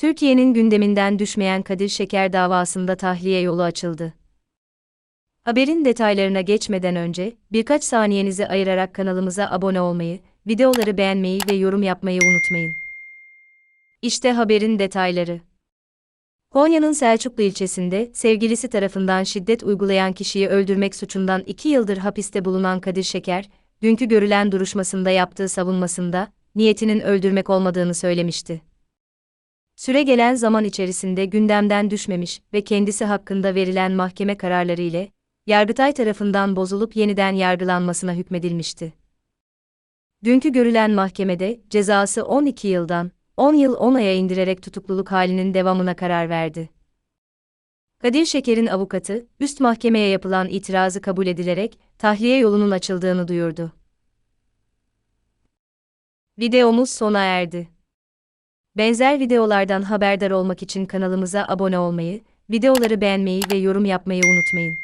Türkiye'nin gündeminden düşmeyen Kadir Şeker davasında tahliye yolu açıldı. Haberin detaylarına geçmeden önce, birkaç saniyenizi ayırarak kanalımıza abone olmayı, videoları beğenmeyi ve yorum yapmayı unutmayın. İşte haberin detayları. Konya'nın Selçuklu ilçesinde sevgilisi tarafından şiddet uygulayan kişiyi öldürmek suçundan 2 yıldır hapiste bulunan Kadir Şeker, dünkü görülen duruşmasında yaptığı savunmasında, niyetinin öldürmek olmadığını söylemişti. Süre gelen zaman içerisinde gündemden düşmemiş ve kendisi hakkında verilen mahkeme kararları ile, Yargıtay tarafından bozulup yeniden yargılanmasına hükmedilmişti. Dünkü görülen mahkemede cezası 12 yıldan 10 yıl 10 aya indirerek tutukluluk halinin devamına karar verdi. Kadir Şeker'in avukatı, üst mahkemeye yapılan itirazı kabul edilerek tahliye yolunun açıldığını duyurdu. Videomuz sona erdi. Benzer videolardan haberdar olmak için kanalımıza abone olmayı, videoları beğenmeyi ve yorum yapmayı unutmayın.